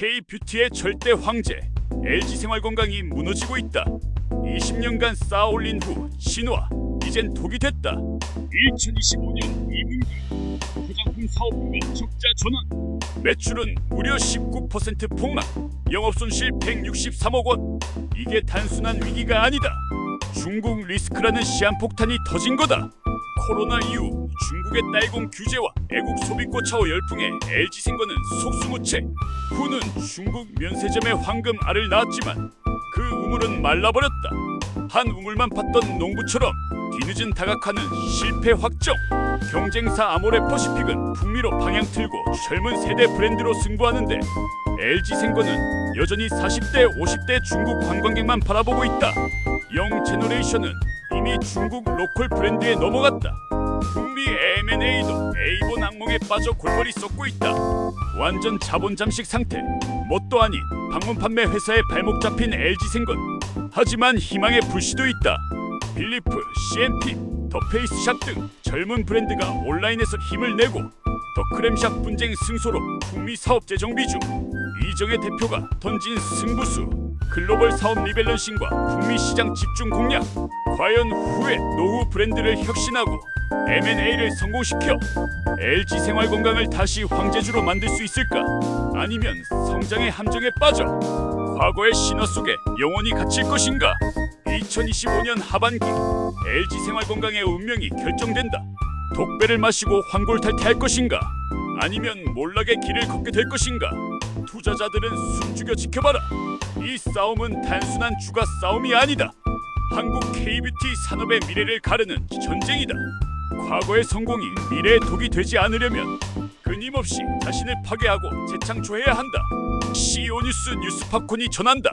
K-뷰티의 절대 황제 LG 생활건강이 무너지고 있다. 20년간 쌓아올린 후 신화 이젠 독이 됐다. 2025년 2분기 화장품 사업부가 적자 전환. 매출은 무려 19% 폭락. 영업손실 163억 원. 이게 단순한 위기가 아니다. 중국 리스크라는 시한폭탄이 터진 거다. 코로나 이후 중국의 딸공 규제와 애국 소비고 차오 열풍에 LG생과는 속수무책. 후는 중국 면세점에 황금 알을 낳았지만 그 우물은 말라버렸다. 한 우물만 팠던 농부처럼 뒤늦은 다각화는 실패 확정. 경쟁사 아모레 퍼시픽은 북미로 방향 틀고 젊은 세대 브랜드로 승부하는데 LG생과는 여전히 40대, 50대 중국 관광객만 바라보고 있다. 영 제너레이션은 이미 중국 로컬 브랜드에 넘어갔다. 북미 M&A도 A본 악몽에 빠져 골머리 썩고 있다. 완전 자본 잠식 상태. 뭣도 아닌 방문 판매 회사에 발목 잡힌 LG생건. 하지만 희망의 불씨도 있다. 빌리프, CNP, 더 페이스샵 등 젊은 브랜드가 온라인에서 힘을 내고 더 크램샵 분쟁 승소로 북미 사업 재정 비 중 이정의 대표가 던진 승부수 글로벌 사업 리밸런싱과 북미 시장 집중 공략 과연 후에 노후 브랜드를 혁신하고 M&A를 성공시켜 LG 생활 건강을 다시 황제주로 만들 수 있을까? 아니면 성장의 함정에 빠져 과거의 신화 속에 영원히 갇힐 것인가? 2025년 하반기 LG 생활 건강의 운명이 결정된다. 독배를 마시고 환골탈태할 것인가? 아니면 몰락의 길을 걷게 될 것인가 투자자들은 숨죽여 지켜봐라. 이 싸움은 단순한 주가 싸움이 아니다. 한국 K뷰티 산업의 미래를 가르는 전쟁이다. 과거의 성공이 미래의 독이 되지 않으려면 끊임없이 자신을 파괴하고 재창조해야 한다. CEO 뉴스 뉴스 팝콘이 전한다